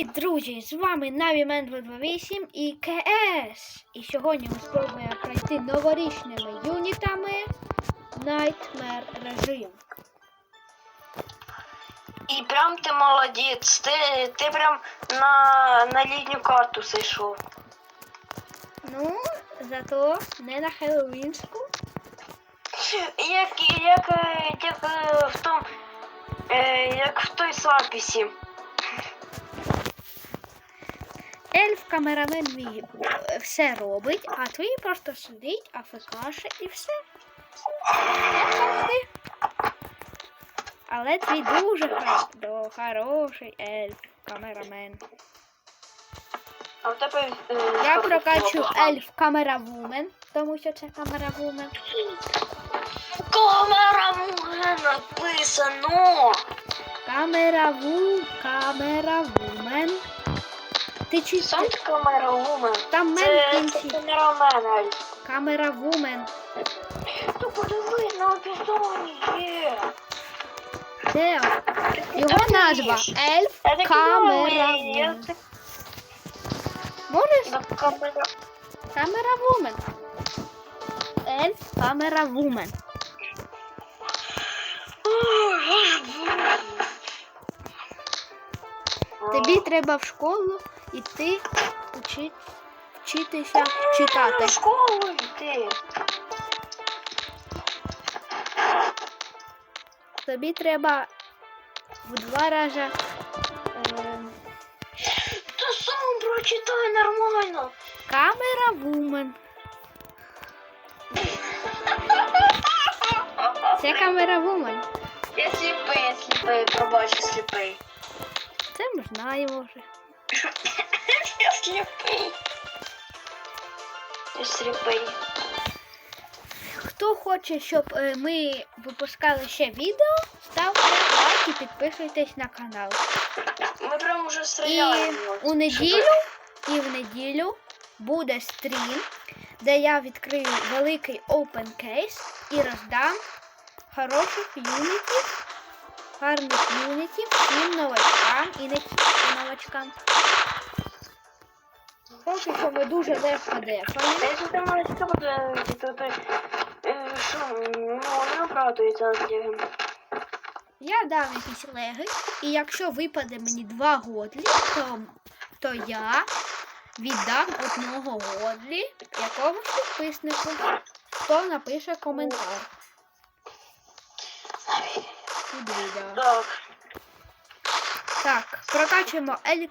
Привіт, друзі! З вами Навімен 228 і КС. І сьогодні ми спробуємо пройти новорічними юнітами Nightmare режим. І прям ти молодець. Ти, ти прям на, на літню карту зайшов. Ну, зато не на Хеллоуінську. Як, як, як е, в том, е, як в той записі. Ельф камерамен мій все робить, а твій просто сидить, афекаше і все. Але твій дуже хороший ельф камерамен. А в тебе. е, Я прокачу ельф камера вумен, тому що це камера вумен. Камера муге написано. Камера ву, камера вумен. Ти чи ти камера умен. Там мен в Це, це кінці. камерамен. Камера вумен. Ну подивись на є. Де? Його назва ельф камера вумен. Можеш? камера. Камера вумен. Ельф камера вумен. Тобі треба в школу вчи- вчитися читати. В школу йти. Тобі треба в два рази. Е, Та сам прочитай нормально. камера вумен. Це камера вумен. Я сліпий, я сліпий, пробачу сліпий. Це ми знаємо вже. Я сліпий. Я сліпий. Хто хоче, щоб е, ми випускали ще відео, ставте лайк і підписуйтесь на канал. Ми прям уже І стріляємо. у неділю, і в неділю буде стрім, де я відкрию великий open case і роздам хороших юнітів, гарних юнітів всім новачкам і не тільки новачкам. Поки що ми дуже легко дефаємо. Якщо ти маєш буде, то ти що, ну, не оправдується над цим. Я дам якісь леги, і якщо випаде мені два годлі, то, то я віддам одного годлі якомусь підписнику, хто напише коментар відео. Так. Так, прокачуємо ель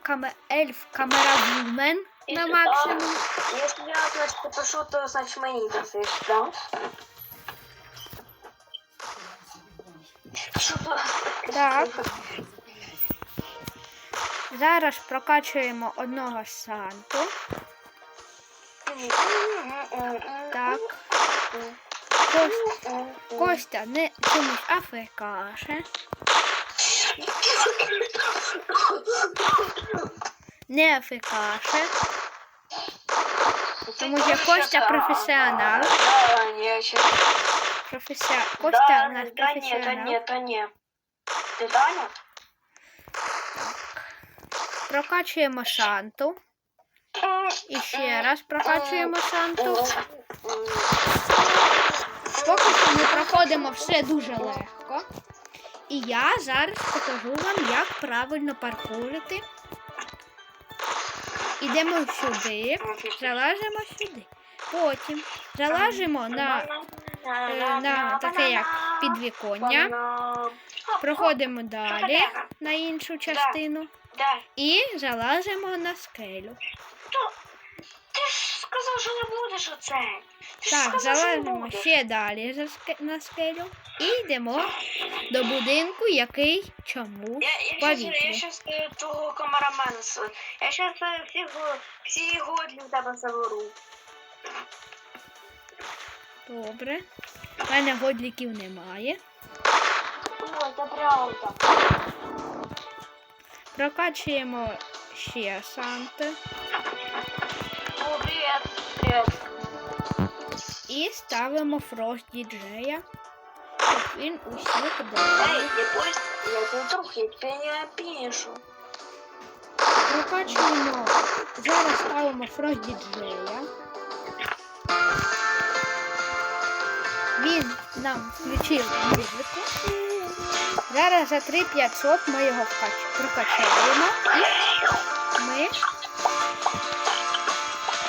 ельф камера вумен на максимум. Якщо я, значить, напишу, то значить мені досиш, да? Так. Зараз прокачуємо одного Санту. Так. Кост, Костя не чомусь афекаше. Не афекаше. Тому що Костя професіонал. Професіа... Костя у нас ні, та професіонал. ні, та ні. Ти Таня? Прокачуємо Санту. І ще раз прокачуємо Санту. Проходимо все дуже легко. І я зараз покажу вам, як правильно паркурити. Ідемо сюди, залазимо сюди. Потім залазимо на, е, на таке як підвіконня, проходимо далі на іншу частину і залазимо на скелю. Ти ж сказав, що не будеш оце. Так, залазимо ще далі на скелю і йдемо до будинку, який чомусь Я, я, щас, е, того камерамена с- Я щас е, всі, го- всі годлі в тебе заберу. Добре. У мене годліків немає. Ой, це правда. Прокачуємо ще Санти О, привіт. Привіт. І ставимо Фрост діджея, щоб він усіх Эй, я пусть, я тут друг, я тебе не опишу. прокачуємо. Зараз ставимо фрост діджея. Він нам включив музику. Зараз за 3500 ми його прокачаємо і ми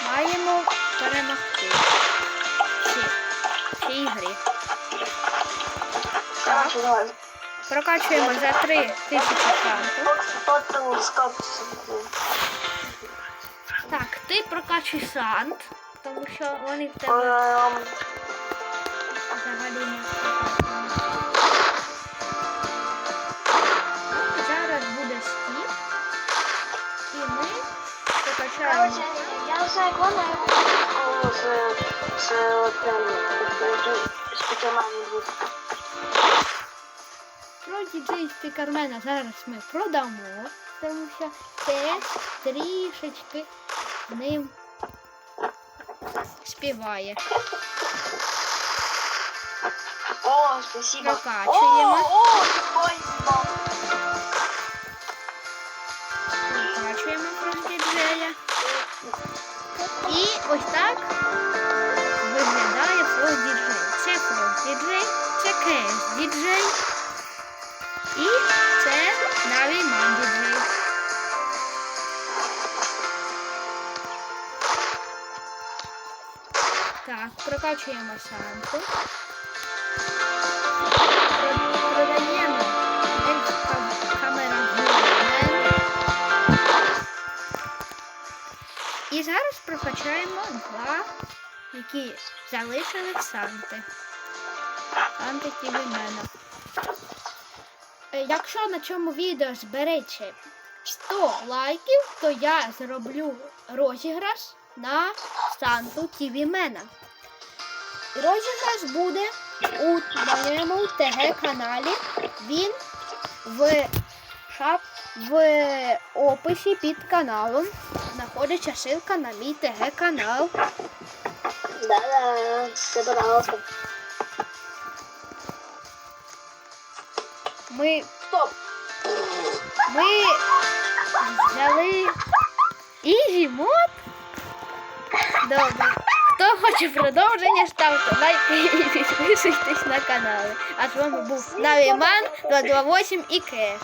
маємо перемогти Так, прокачуємо за 3000 франків. От тут скопці. Так, ти прокачуй сант, тому що вони в тебе Ем, взагалі не. Зараз буде стік. І ми прокачаємо. Я все вона з, з з п'ятимами двох. Про діджей зараз ми продамо, тому що це трішечки з ним співає. О, спасибо. Прокачуємо. О, о, спасибо. Прокачуємо про діджея. І ось так виглядає флот діджей. Це флот діджей, це кейс діджей. І це Навіман діджей. Так, прокачуємо Санту. Продаємо камера. І зараз прокачаємо два, які залишили в Санти. Санти Тівімена. Е, Якщо на цьому відео збереться 100 лайків, то я зроблю розіграш на Санту Тівімена. Розіграш буде у моєму ТГ-каналі. Він в шап в описі під каналом знаходиться ссылка на мій ТГ-канал. Да-да, все пожалуйста. Ми, Стоп. ми взяли Easy мод. Добре. Хто хоче продовження, ставте лайки і підписуйтесь на канал. А з вами був Навіман 228 і Кеш.